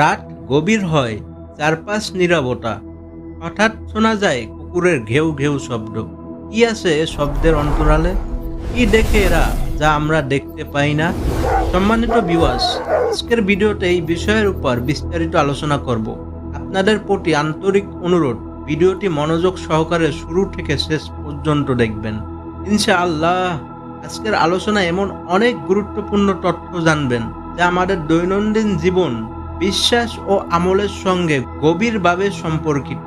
রাত গভীর হয়, চারপাশ নীরবতা। হঠাৎ শোনা যায় কুকুরের ঘেউ ঘেউ শব্দ। কি আছে শব্দের অন্তরালে? কি দেখে এরা যা আমরা দেখতে পাই না? সম্মানিত বিওয়াস আজকের ভিডিওতে এই বিষয়ের উপর বিস্তারিত আলোচনা করব। আপনাদের প্রতি আন্তরিক অনুরোধ, ভিডিওটি মনোযোগ সহকারে শুরু থেকে শেষ পর্যন্ত দেখবেন। ইনশাআল্লাহ, আজকের আলোচনা এমন অনেক গুরুত্বপূর্ণ তথ্য জানবেন যা আমাদের দৈনন্দিন জীবন বিশ্বাস ও আমলের সঙ্গে গভীরভাবে সম্পর্কিত।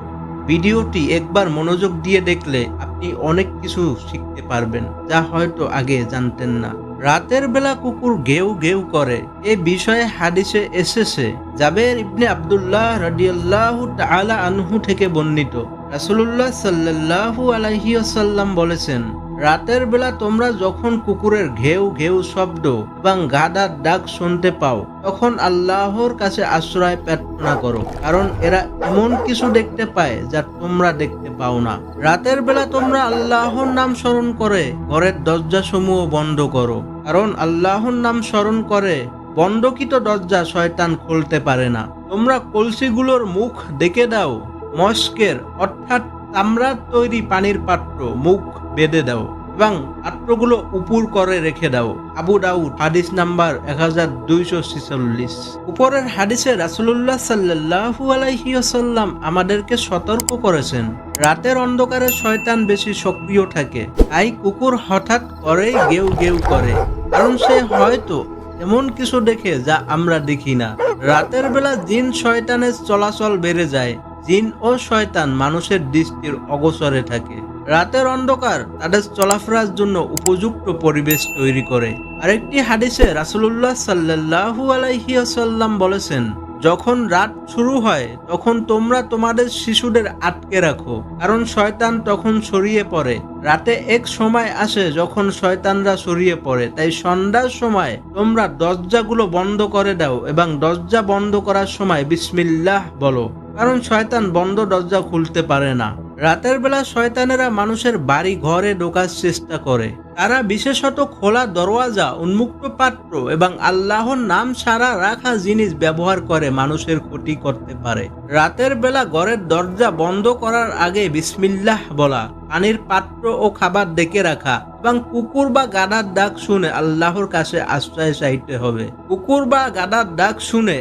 ভিডিওটি একবার মনোযোগ দিয়ে দেখলে আপনি অনেক কিছু শিখতে পারবেন, যা হয়তো আগে জানতেন না। রাতের বেলা কুকুর ঘেউ ঘেউ করে। এ বিষয়ে হাদিসে এসেছে, জাবের ইবনে আব্দুল্লাহ রাদিয়াল্লাহু তাআলা আনহু থেকে বর্ণিত। রাসূলুল্লাহ সাল্লাল্লাহু আলাইহি ওয়াসাল্লাম বলেছেন রাতের বেলা তোমরা যখন কুকুরের ঘেউ ঘেউ শব্দ এবং গাদার ডাক শুনতে পাও, তখন আল্লাহর কাছে আশ্রয় প্রার্থনা করো, কারণ এরা এমন কিছু দেখতে পায় যা তোমরা দেখতে পাও না। রাতের বেলা তোমরা আল্লাহর নাম স্মরণ করে ঘরের দরজা সমূহ বন্ধ করো, কারণ আল্লাহর নাম স্মরণ করে বন্ধকিত দরজা শয়তান খুলতে পারে না। তোমরা কলসিগুলোর মুখ দেখে দাও, মস্কের, অর্থাৎ তামরার তৈরি পানির পাত্র, মুখ বেঁধে দাও এবং পাত্রগুলো উপুর করে রেখে দাও। আবু দাউদ, হাদিস নাম্বার এক হাজার দুইশো ছিচল্লিশ। উপরের হাদিসে রাসুলুল্লাহ সাল্লাহু আলাইহিসাল্লাম আমাদেরকে সতর্ক করেছেন, রাতের অন্ধকারে শয়তান বেশি সক্রিয় থাকে, তাই কুকুর হঠাৎ করেই গেউ গেউ করে, কারণ সে হয়তো এমন কিছু দেখে যা আমরা দেখি না। রাতের বেলা জিন শয়তানের চলাচল বেড়ে যায় জিন ও শয়তান মানুষের দৃষ্টির অগোচরে থাকে। রাতের অন্ধকার তাদের চলাফেরার জন্য উপযুক্ত পরিবেশ তৈরি করে। আরেকটি হাদিসে রাসূলুল্লাহ সাল্লাল্লাহু আলাইহি ওয়াসাল্লাম বলেছেন, যখন রাত শুরু হয়, তখন তোমরা তোমাদের শিশুদের আটকে রাখো, কারণ শয়তান তখন সরিয়ে পড়ে। রাতে এক সময় আসে যখন শয়তানরা সরিয়ে পড়ে, তাই সন্ধ্যার সময় তোমরা দরজাগুলো বন্ধ করে দাও এবং দরজা বন্ধ করার সময় বিসমিল্লাহ বলো। কারণ শয়তান বন্ধ দরজা খুলতে পারে না। রাতের বেলা শয়তানেরা মানুষের বাড়ি ঘরে ঢোকার চেষ্টা করে। তারা বিশেষত খোলা দরওয়াজা, উন্মুক্ত পাত্র এবং আল্লাহর নাম সারা রাখা জিনিস ব্যবহার করে মানুষের ক্ষতি করতে পারে। রাতের বেলা ঘরের দরজা বন্ধ করার আগে বিসমিল্লাহ বলা, পানির পাত্র ও খাবার ডেকে রাখা এবং কুকুর বা গাদার ডাক শুনে আল্লাহর কাছে আশ্রয় চাইতে হবে। কুকুর বা গাদার ডাক শুনে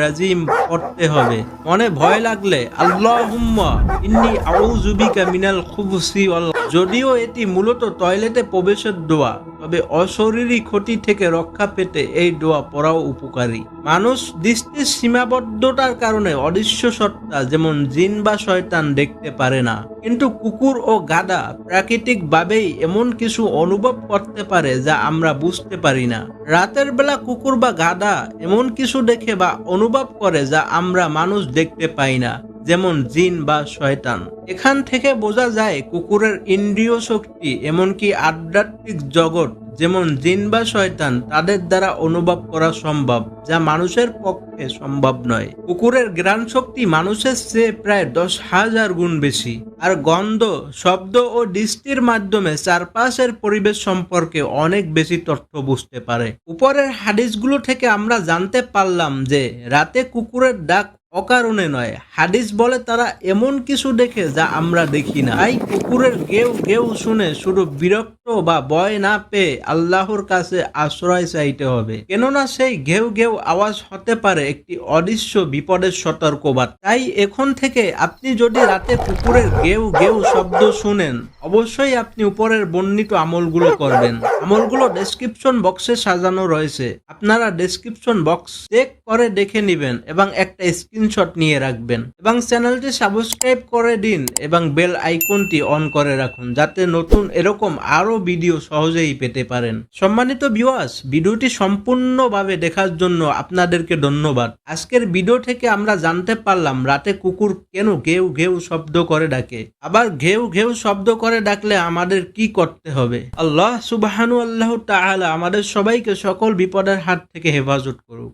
রাজিম পড়তে হবে। মনে ভয় লাগলে আল্লাহুম্মা ইন্নী আউযুবিকা মিনাল খুবসি যদিও এটি মূলত টয়লেটে প্রবেশের দোয়া, তবে অশরীরী ক্ষতি থেকে রক্ষা পেতে এই দোয়া পড়াও উপকারী। মানুষ দৃষ্টির সীমাবদ্ধতার কারণে অদৃশ্য সত্তা, যেমন জিন বা শয়তান, দেখতে পারে না। কিন্তু কুকুর ও গাদা প্রাকৃতিকভাবেই এমন কিছু অনুভব করতে পারে যা আমরা বুঝতে পারি না। রাতের বেলা কুকুর বা গাদা এমন কিছু দেখে বা অনুভব করে যা আমরা মানুষ দেখতে পাই না। যেমন জিন বা শয়তান। এখান থেকে বোঝা যায় কুকুরের ইন্দ্রিয় শক্তি, এমনকি আধ্যাত্মিক জগৎ, যেমন জিন বা শয়তান, তাদের দ্বারা অনুভব করা সম্ভব, যা মানুষের পক্ষে সম্ভব নয়। কুকুরের গ্রাণ শক্তি মানুষের চেয়ে প্রায় দশ হাজার গুণ বেশি। আর গন্ধ, শব্দ ও দৃষ্টির মাধ্যমে চারপাশের পরিবেশ সম্পর্কে অনেক বেশি তথ্য বুঝতে পারে। উপরের হাদিসগুলো থেকে আমরা জানতে পারলাম যে, রাতে কুকুরের ডাক অকারণে নয়। হাদিস বলে তারা এমন কিছু দেখে যা আমরা দেখি না। তাই কুকুরের গেউ গেউ শুনে শুধু বিরক্ত বা ভয় না পেয়ে আল্লাহর কাছে আশ্রয় চাইতে হবে। কেননা সেই ঘেউ ঘেউ আওয়াজ হতে পারে একটি অদৃশ্য বিপদের সতর্কবার্তা তাই এখন থেকে আপনি যদি রাতে কুকুরের ঘেউ গেউ শব্দ শুনেন, অবশ্যই আপনি উপরের বর্ণিত আমলগুলো করবেন। আমলগুলো ডেসক্রিপশন বক্সে সাজানো রয়েছে। আপনারা ডেসক্রিপশন বক্স চেক করে দেখে নেবেন এবং একটা স্ক্রিনশট নিয়ে রাখবেন। এবং চ্যানেলটি সাবস্ক্রাইব করে দিন এবং বেল আইকনটি অন করে রাখুন, যাতে নতুন এরকম আরও ভিডিও সহজেই পেতে পারেন। সম্মানিত ভিউয়ার্স ভিডিওটি সম্পূর্ণভাবে দেখার জন্য আপনাদেরকে ধন্যবাদ। আজকের ভিডিও থেকে আমরা জানতে পারলাম, রাতে কুকুর কেন ঘেউ ঘেউ শব্দ করে ডাকে। আবার ঘেউ ঘেউ শব্দ করে ডাকলে আমাদের কি করতে হবে? আল্লাহ সুবাহানু আল্লাহ তাআলা আমাদের সবাইকে সকল বিপদের হাত থেকে হেফাজত করুক।